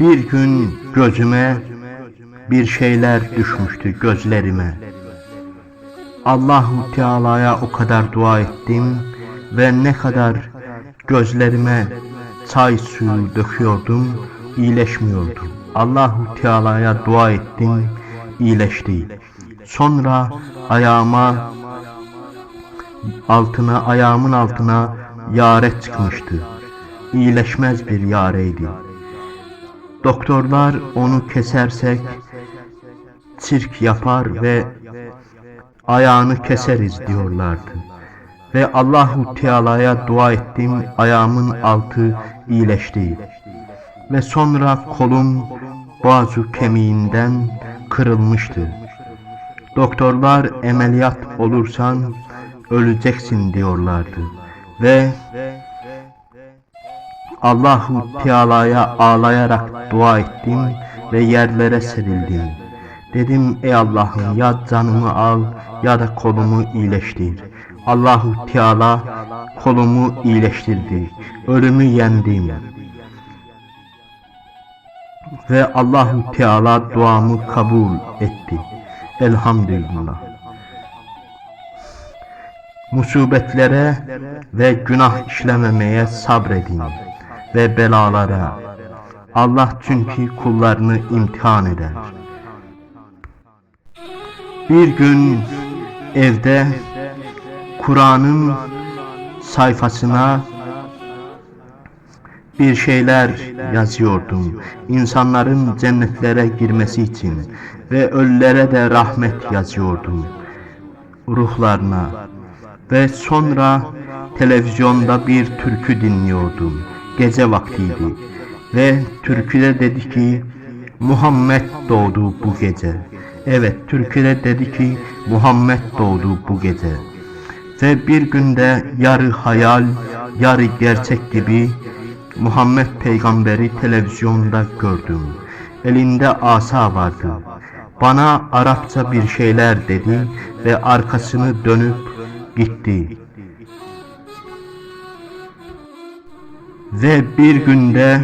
Bir gün gözüme bir şeyler düşmüştü gözlerime. Allahu Teala'ya o kadar dua ettim ve ne kadar gözlerime çay suyu döküyordum, iyileşmiyordu. Allahu Teala'ya dua ettim, iyileşti. Sonra ayağıma altına ayağımın altına yare çıkmıştı. İyileşmez bir yareydi. Doktorlar onu kesersek çirk yapar ve ayağını keseriz diyorlardı. Ve Allahu Teala'ya dua ettim, ayağımın altı iyileşti. Ve sonra kolum boğazı kemiğinden kırılmıştı. Doktorlar ameliyat olursan öleceksin diyorlardı. Ve Allahu Teala'ya ağlayarak dua ettim ve yerlere serildim. Dedim ey Allah'ım ya canımı al ya da kolumu iyileştir. Allahu Teala kolumu iyileştirdi. Ölümü yendim. Ve Allahu Teala duamı kabul etti. Elhamdülillah. Musibetlere ve günah işlememeye sabredin ve belalara. Allah çünkü kullarını imtihan eder. Bir gün evde Kur'an'ın sayfasına bir şeyler yazıyordum. İnsanların cennetlere girmesi için ve ölülere de rahmet yazıyordum. Ruhlarına. Ve sonra televizyonda bir türkü dinliyordum. Gece vaktiydi. Ve türküde dedi ki Muhammed doğdu bu gece. Evet türküde dedi ki Muhammed doğdu bu gece. Ve bir günde yarı hayal, yarı gerçek gibi Muhammed peygamberi televizyonda gördüm. Elinde asa vardı. Bana Arapça bir şeyler dedi ve arkasını dönüp gitti. Ve bir günde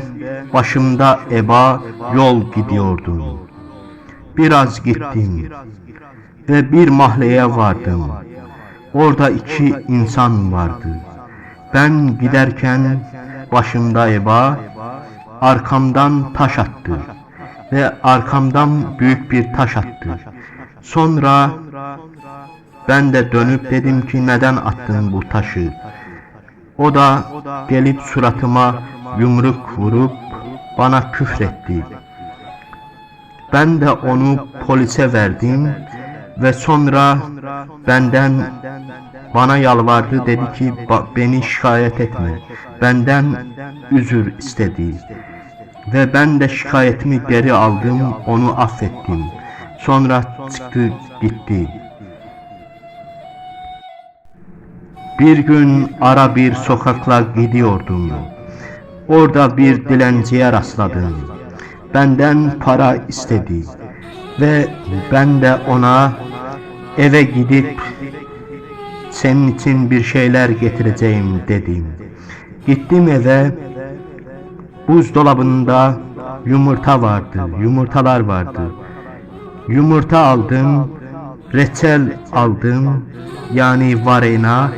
başımda eba yol gidiyordum. Biraz gittim ve bir mahalleye vardım. Orada iki insan vardı. Ben giderken başımda eba, arkamdan taş attı ve arkamdan büyük bir taş attı. Sonra ben de dönüp dedim ki neden attın bu taşı? O da gelip suratıma yumruk vurup bana küfretti. Ben de onu polise verdim ve sonra benden bana yalvardı dedi ki beni şikayet etme. Benden üzür istedi. Ve ben de şikayetimi geri aldım, onu affettim. Sonra çıktı gitti. Bir gün ara bir sokakla gidiyordum. Orada bir dilenciye rastladım. Benden para istedi. Ve ben de ona eve gidip senin için bir şeyler getireceğim dedim. Gittim eve buzdolabında yumurta vardı, yumurtalar vardı. Yumurta aldım, reçel aldım, yani varena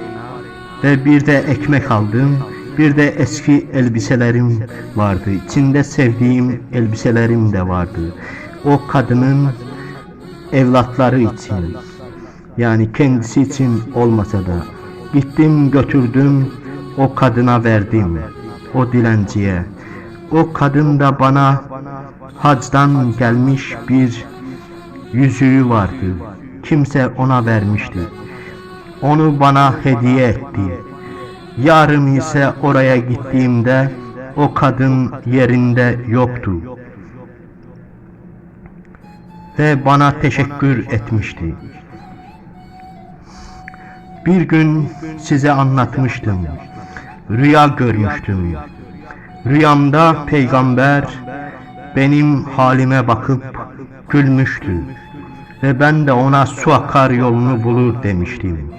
ve bir de ekmek aldım. Bir de eski elbiselerim vardı. İçinde sevdiğim elbiselerim de vardı. O kadının evlatları için yani kendisi için olmasa da gittim götürdüm o kadına verdim o dilenciye o kadın da bana hacdan gelmiş bir yüzüğü vardı kimse ona vermişti onu bana hediye etti yarın ise oraya gittiğimde o kadın yerinde yoktu ve bana teşekkür etmişti. Bir gün size anlatmıştım. Rüya görmüştüm. Rüyamda peygamber benim halime bakıp gülmüştü. Ve ben de ona su akar yolunu bulur demiştim.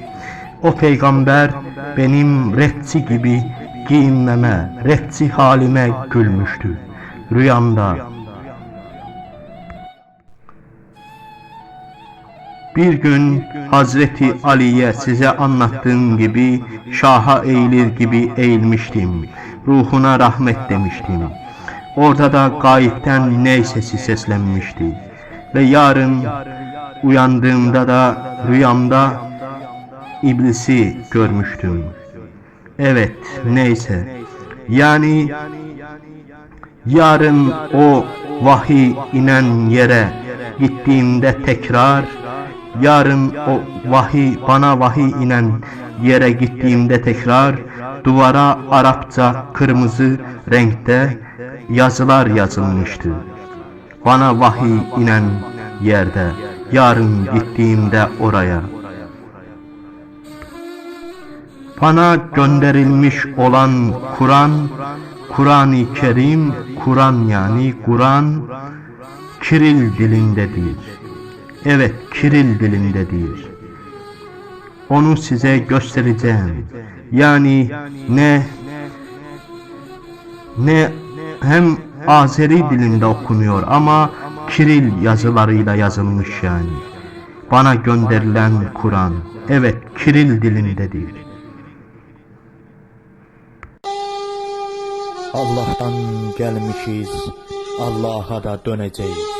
O peygamber benim retsi gibi giyinmeme, retsi halime gülmüştü. rüyamda. Bir gün Hazreti Ali'ye size anlattığım gibi şaha eğilir gibi eğilmiştim. Ruhuna rahmet demiştim. Orada da gayipten ney sesi seslenmişti. Ve yarın uyandığımda da rüyamda iblisi görmüştüm. Evet neyse. Yani yarın o vahiy inen yere gittiğimde tekrar yarın o vahiy bana vahiy inen yere gittiğimde tekrar duvara Arapça kırmızı renkte yazılar yazılmıştı. Bana vahiy inen yerde yarın gittiğimde oraya bana gönderilmiş olan Kur'an, Kur'an-ı Kerim, Kur'an yani Kur'an, Kiril dilindedir. Evet, Kiril dilindedir. Onu size göstereceğim. Yani ne ne hem Azeri dilinde okunuyor ama Kiril yazılarıyla yazılmış yani. Bana gönderilen Kur'an, evet Kiril dilindedir. Allahdan gəlmişiz, Allaha da dönəcəyik.